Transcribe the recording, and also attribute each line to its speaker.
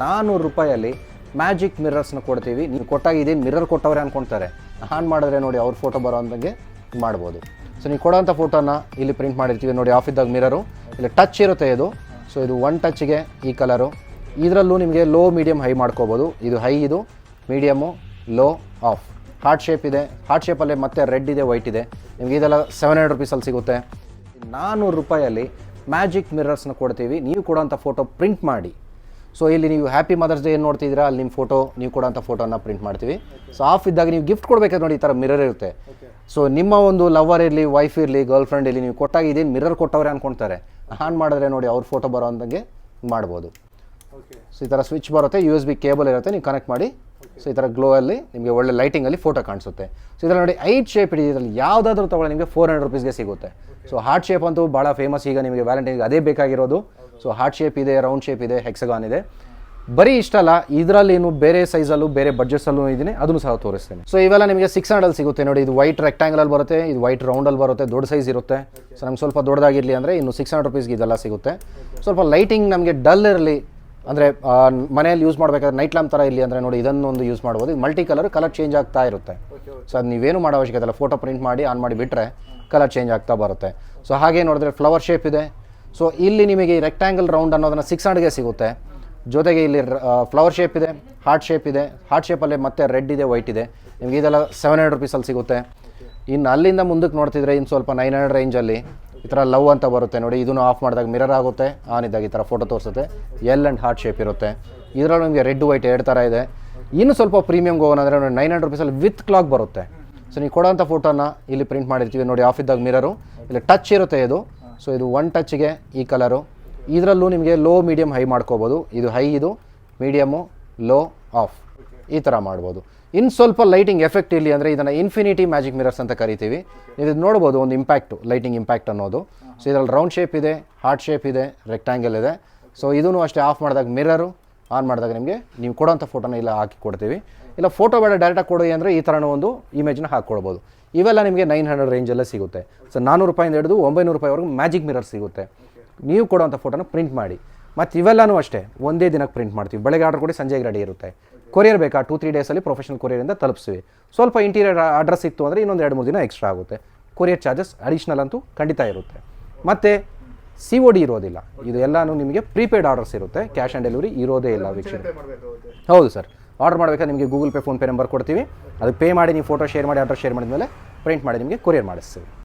Speaker 1: ನಾನ್ನೂರು ರೂಪಾಯಲ್ಲಿ ಮ್ಯಾಜಿಕ್ ಮಿರರ್ಸ್ನ ಕೊಡ್ತೀವಿ. ನೀವು ಕೊಟ್ಟಾಗ ಇದೇನು ಮಿರರ್ ಕೊಟ್ಟವ್ರೆ ಅಂದ್ಕೊಳ್ತಾರೆ ಆನ್ ಮಾಡಿದ್ರೆ ನೋಡಿ ಅವ್ರ ಫೋಟೋ ಬರೋ ಅಂದಂಗೆ ಮಾಡ್ಬೋದು. ಸೊ ನೀವು ಕೊಡೋಂಥ ಫೋಟೋನ ಇಲ್ಲಿ ಪ್ರಿಂಟ್ ಮಾಡಿರ್ತೀವಿ. ನೋಡಿ ಆಫ್ ಇದ್ದಾಗ ಮಿರರು. ಇಲ್ಲಿ ಟಚ್ ಇರುತ್ತೆ ಇದು. ಸೊ ಇದು ಒನ್ ಟಚ್ಗೆ ಈ ಕಲರು ಇದರಲ್ಲೂ ನಿಮಗೆ ಲೋ ಮೀಡಿಯಮ್ ಹೈ ಮಾಡ್ಕೋಬೋದು. ಇದು ಹೈ ಇದು medium low of heart shape ಇದೆ. ಹಾರ್ಟ್ ಶೇಪಲ್ಲೇ ಮತ್ತೆ ರೆಡ್ ಇದೆ ವೈಟ್ ಇದೆ. ನಿಮಗೆ ಇದೆಲ್ಲ ಸೆವೆನ್ ಹಂಡ್ರೆಡ್ ರುಪೀಸಲ್ಲಿ ಸಿಗುತ್ತೆ. ನಾನ್ನೂರು ರೂಪಾಯಲ್ಲಿ ಮ್ಯಾಜಿಕ್ ಮಿರರ್ಸ್ನ ಕೊಡ್ತೀವಿ. ನೀವು ಕೊಡೋಂಥ ಫೋಟೋ ಪ್ರಿಂಟ್ ಮಾಡಿ. ಸೊ ಇಲ್ಲಿ ನೀವು ಹ್ಯಾಪಿ ಮದರ್ಸ್ ಡೇ ಏನು ನೋಡ್ತಿದ್ದೀರಾ? ಅಲ್ಲಿ ನಿಮ್ಮ ಫೋಟೋ ನೀವು ಕೊಡೋಂಥ ಫೋಟೋನ ಪ್ರಿಂಟ್ ಮಾಡ್ತೀವಿ. ಸೊ ಆಫ್ ಇದ್ದಾಗ ನೀವು ಗಿಫ್ಟ್ ಕೊಡಬೇಕಾದ್ರೆ ನೋಡಿ ಈ ಥರ ಮಿರರ್ ಇರುತ್ತೆ. ಸೊ ನಿಮ್ಮ ಒಂದು ಲವರ್ ಇರಲಿ ವೈಫ್ ಇರಲಿ ಗರ್ಲ್ ಫ್ರೆಂಡ್ ಇರಲಿ ನೀವು ಕೊಟ್ಟಾಗ ಇದೇನು ಮಿರರ್ ಕೊಟ್ಟವ್ರೆ ಅಂದ್ಕೊಳ್ತಾರೆ ಆನ್ ಮಾಡಿದ್ರೆ ನೋಡಿ ಅವ್ರ ಫೋಟೋ ಬರೋ ಅಂದಂಗೆ ಮಾಡ್ಬೋದು. ಸೊ ಈ ಥರ ಸ್ವಿಚ್ ಬರುತ್ತೆ ಯು ಎಸ್ ಬಿ ಕೇಬಲ್ ಇರುತ್ತೆ ನೀವು ಕನೆಕ್ಟ್ ಮಾಡಿ. ಸೊ ಈ ಥರ ಗ್ಲೋ ಅಲ್ಲಿ ನಿಮಗೆ ಒಳ್ಳೆ ಲೈಟಿಂಗಲ್ಲಿ ಫೋಟೋ ಕಾಣಿಸುತ್ತೆ. ಸೊ ಇದರಲ್ಲಿ ನೋಡಿ ಐಟ್ ಶೇಪ್ ಇದೆ. ಇದರಲ್ಲಿ ಯಾವುದಾದ್ರೂ ತೊಗೊಳ್ಳಿ ನಿಮಗೆ ಫೋರ್ ಹಂಡ್ರೆಡ್ ರುಪೀಸ್ಗೆ ಸಿಗುತ್ತೆ. ಸೊ ಹಾರ್ಟ್ ಶೇಪ್ ಅಂತೂ ಭಾಳ ಫೇಮಸ್ ಈಗ ನಿಮಗೆ ವ್ಯಾಲೆಂಟೈನ್ಗೆ ಅದೇ ಬೇಕಾಗಿರೋದು. ಸೊ ಹಾರ್ಟ್ ಶೇಪ್ ಇದೆ ರೌಂಡ್ ಶೇಪ್ ಇದೆ ಹೆಕ್ಸಗಾನ್ ಇದೆ. ಬರೀ ಇಷ್ಟಲ್ಲ ಇದರಲ್ಲಿ ಏನು ಬೇರೆ ಸೈಜಲ್ಲೂ ಬೇರೆ ಬಡ್ಜೆಟ್ಸಲ್ಲೂ ಇದೀನಿ ಅದನ್ನು ಸಹ ತೋರಿಸ್ತೇನೆ. ಸೊ ಇವೆಲ್ಲ ನಿಮಗೆ ಸಿಕ್ಸ್ ಹಂಡ್ರೆಡ್ ಸಿಗುತ್ತೆ ನೋಡಿ, ಇದು ವೈಟ್ ರೆಕ್ಟ್ಯಾಂಗಲಲ್ಲಿ ಬರುತ್ತೆ, ಇದು ವೈಟ್ ರೌಂಡಲ್ಲಿ ಬರುತ್ತೆ, ದೊಡ್ಡ ಸೈಜ್ ಇರುತ್ತೆ. ಸೊ ನಮ್ಗೆ ಸ್ವಲ್ಪ ದೊಡ್ಡದಾಗಿರಲಿ ಅಂದರೆ ಇನ್ನು ಸಿಕ್ಸ್ ಹಂಡ್ರೆಡ್ ರುಪೀಸ್ಗೆ ಇದೆಲ್ಲ ಸಿಗುತ್ತೆ. ಸ್ವಲ್ಪ ಲೈಟಿಂಗ್ ನಮಗೆ ಡಲ್ ಇರಲಿ, ಅಂದರೆ ಮನೆಯಲ್ಲಿ ಯೂಸ್ ಮಾಡಬೇಕಾದ್ರೆ ನೈಟ್ ಲ್ಯಾಂಪ್ ಥರ ಇರಲಿ ಅಂದರೆ ನೋಡಿ ಇದನ್ನೊಂದು ಯೂಸ್ ಮಾಡ್ಬೋದು. ಇದು ಮಲ್ಟಿ ಕಲರ್ ಕಲರ್ ಚೇಂಜ್ ಆಗ್ತಾ ಇರುತ್ತೆ. ಸೊ ಅದು ನೀವೇನು ಮಾಡೋ ಅವಶ್ಯಕತೆ ಇಲ್ಲ. ಫೋಟೋ ಪ್ರಿಂಟ್ ಮಾಡಿ ಆನ್ ಮಾಡಿ ಬಿಟ್ಟರೆ ಕಲರ್ ಚೇಂಜ್ ಆಗ್ತಾ ಬರುತ್ತೆ. ಸೊ ಹಾಗೆ ನೋಡಿದ್ರೆ ಫ್ಲವರ್ ಶೇಪ್ ಇದೆ. ಸೊ ಇಲ್ಲಿ ನಿಮಗೆ ರೆಕ್ಟ್ಯಾಂಗಲ್ ರೌಂಡ್ ಅನ್ನೋದನ್ನು ಸಿಕ್ಸ್ ಹಂಡ್ರೆಡ್ಗೆ ಸಿಗುತ್ತೆ. ಜೊತೆಗೆ ಇಲ್ಲಿ ಫ್ಲವರ್ ಶೇಪ್ ಇದೆ ಹಾರ್ಟ್ ಶೇಪ್ ಇದೆ. ಹಾರ್ಟ್ ಶೇಪಲ್ಲೇ ಮತ್ತೆ ರೆಡ್ ಇದೆ ವೈಟ್ ಇದೆ. ನಿಮಗೆ ಇದೆಲ್ಲ ಸೆವೆನ್ ಹಂಡ್ರೆಡ್ ರುಪೀಸಲ್ಲಿ ಸಿಗುತ್ತೆ. ಇನ್ನು ಅಲ್ಲಿಂದ ಮುಂದಕ್ಕೆ ನೋಡ್ತಿದ್ರೆ ಇನ್ನು ಸ್ವಲ್ಪ ನೈನ್ ಹಂಡ್ರೆಡ್ ರೇಂಜಲ್ಲಿ ಈ ಥರ ಲವ್ ಅಂತ ಬರುತ್ತೆ. ನೋಡಿ, ಇದನ್ನು ಆಫ್ ಮಾಡಿದಾಗ ಮಿರರ್ ಆಗುತ್ತೆ. ಆನ್ ಇದ್ದಾಗ ಈ ಥರ ಫೋಟೋ ತೋರಿಸುತ್ತೆ. ಎಲ್ ಆ್ಯಂಡ್ ಹಾರ್ಟ್ ಶೇಪ್ ಇರುತ್ತೆ. ಇದರಲ್ಲಿ ನಿಮಗೆ ರೆಡ್ ವೈಟ್ ಎರಡು ಥರ ಇದೆ. ಇನ್ನು ಸ್ವಲ್ಪ ಪ್ರೀಮಿಯಮ್ಗೆ ಹೋಗೋಣ ಅಂದರೆ ನೋಡಿ ನೈನ್ ಹಂಡ್ರೆಡ್ ರುಪೀಸಲ್ಲಿ ವಿತ್ ಕ್ಲಾಕ್ ಬರುತ್ತೆ. ಸೊ ನೀವು ಕೊಡೋಂಥ ಫೋಟೋನ ಇಲ್ಲಿ ಪ್ರಿಂಟ್ ಮಾಡಿರ್ತೀವಿ. ನೋಡಿ ಆಫ್ ಇದ್ದಾಗ ಮಿರರು ಇಲ್ಲಿ ಟಚ್ ಇರುತ್ತೆ ಇದು. ಸೊ ಇದು ಒನ್ ಟಚ್ಗೆ ಈ ಕಲರು ಇದರಲ್ಲೂ ನಿಮಗೆ ಲೋ ಮೀಡಿಯಮ್ ಹೈ ಮಾಡ್ಕೋಬೋದು. ಇದು ಹೈ ಇದು ಮೀಡಿಯಮು ಲೋ ಆಫ್ ಈ ಥರ ಮಾಡ್ಬೋದು. ಇನ್ನು ಸ್ವಲ್ಪ ಲೈಟಿಂಗ್ ಎಫೆಕ್ಟ್ ಇರಲಿ ಅಂದರೆ ಇದನ್ನು ಇನ್ಫಿನಿಟಿ ಮ್ಯಾಜಿಕ್ ಮಿರರ್ಸ್ ಅಂತ ಕರಿತೀವಿ. ನೀವು ಇದು ನೋಡ್ಬೋದು ಒಂದು ಇಂಪ್ಯಾಕ್ಟು ಲೈಟಿಂಗ್ ಇಂಪ್ಯಾಕ್ಟ್ ಅನ್ನೋದು. ಸೊ ಇದರಲ್ಲಿ ರೌಂಡ್ ಶೇಪ್ ಇದೆ ಹಾರ್ಟ್ ಶೇಪ್ ಇದೆ ರೆಕ್ಟ್ಯಾಂಗಲ್ ಇದೆ. ಸೊ ಇದೂ ಅಷ್ಟೇ ಆಫ್ ಮಾಡಿದಾಗ ಮಿರರು ಆನ್ ಮಾಡಿದಾಗ ನಿಮಗೆ ನೀವು ಕೊಡೋಂಥ ಫೋಟೋನ ಇಲ್ಲ ಹಾಕಿ ಕೊಡ್ತೀವಿ. ಇಲ್ಲ ಫೋಟೋ ಬೇಡ, ಡೈರೆಕ್ಟಾಗಿ ಕೊಡಿ ಅಂದರೆ ಈ ಥರನೂ ಒಂದು ಇಮೇಜ್ನ ಹಾಕ್ಕೊಡ್ಬೋದು ಇವೆಲ್ಲ ನಿಮಗೆ ನೈನ್ ಹಂಡ್ರೆಡ್ ರೇಂಜಲ್ಲೇ ಸಿಗುತ್ತೆ. ಸೊ ನಾನ್ನೂರು ರೂಪಾಯಿಂದ ಹಿಡಿದು ಒಂಬೈನೂರು ರೂಪಾಯಿವರೆಗೂ ಮ್ಯಾಜಿಕ್ ಮಿರರ್ ಸಿಗುತ್ತೆ. ನೀವು ಕೊಡೋಂಥ ಫೋಟೋನ ಪ್ರಿಂಟ್ ಮಾಡಿ. ಮತ್ತು ಇವೆಲ್ಲನೂ ಅಷ್ಟೇ, ಒಂದೇ ದಿನಕ್ಕೆ ಪ್ರಿಂಟ್ ಮಾಡ್ತೀವಿ. ಬೆಳಗ್ಗೆ ಆರ್ಡರ್ ಕೊಡಿ, ಸಂಜೆಗೆ ರೆಡಿ ಇರುತ್ತೆ. ಕೊರಿಯರ್ ಬೇಕಾ? ಟೂ ತ್ರೀ ಡೇಸಲ್ಲಿ ಪ್ರೊಫೆಷನಲ್ ಕೊರಿಯರಿಂದ ತಲುಪಿಸ್ತೀವಿ. ಸ್ವಲ್ಪ ಇಂಟೀರಿಯರ್ ಅಡ್ರೆಸ್ ಇತ್ತು ಅಂದರೆ ಇನ್ನೊಂದು ಎರಡು, ಮೂರು ದಿನ ಎಕ್ಸ್ಟ್ರಾ ಆಗುತ್ತೆ. ಕೊರಿಯರ್ ಚಾರ್ಜಸ್ ಅಡಿಷ್ನಲ್ ಅಂತೂ ಖಂಡಿತ ಇರುತ್ತೆ. ಮತ್ತು ಸಿ ಒ ಡಿ ಇರೋದಿಲ್ಲ. ಇದು ಎಲ್ಲಾನು ನಿಮಗೆ ಪ್ರೀಪೇಯ್ಡ್ ಆರ್ಡರ್ಸ್ ಇರುತ್ತೆ. ಕ್ಯಾಶ್ ಆನ್ ಡೆಲಿವರಿ ಇರೋದೇ ಇಲ್ಲ ವೀಕ್ಷಣೆ ಹೌದು ಸರ್. ಆರ್ಡರ್ ಮಾಡಬೇಕಾದ್ರೆ ನಿಮಗೆ ಗೂಗಲ್ ಪೇ ಫೋನ್ಪೇ ನಂಬರ್ ಕೊಡ್ತೀವಿ. ಅದಕ್ಕೆ ಪೇ ಮಾಡಿ ನೀವು ಫೋಟೋ ಶೇರ್ ಮಾಡಿ ಅಡ್ರೆಸ್ ಶೇರ್ ಮಾಡಿದ್ಮೇಲೆ ಪ್ರಿಂಟ್ ಮಾಡಿ ನಿಮಗೆ ಕೊರಿಯರ್ ಮಾಡಿಸ್ತೀವಿ.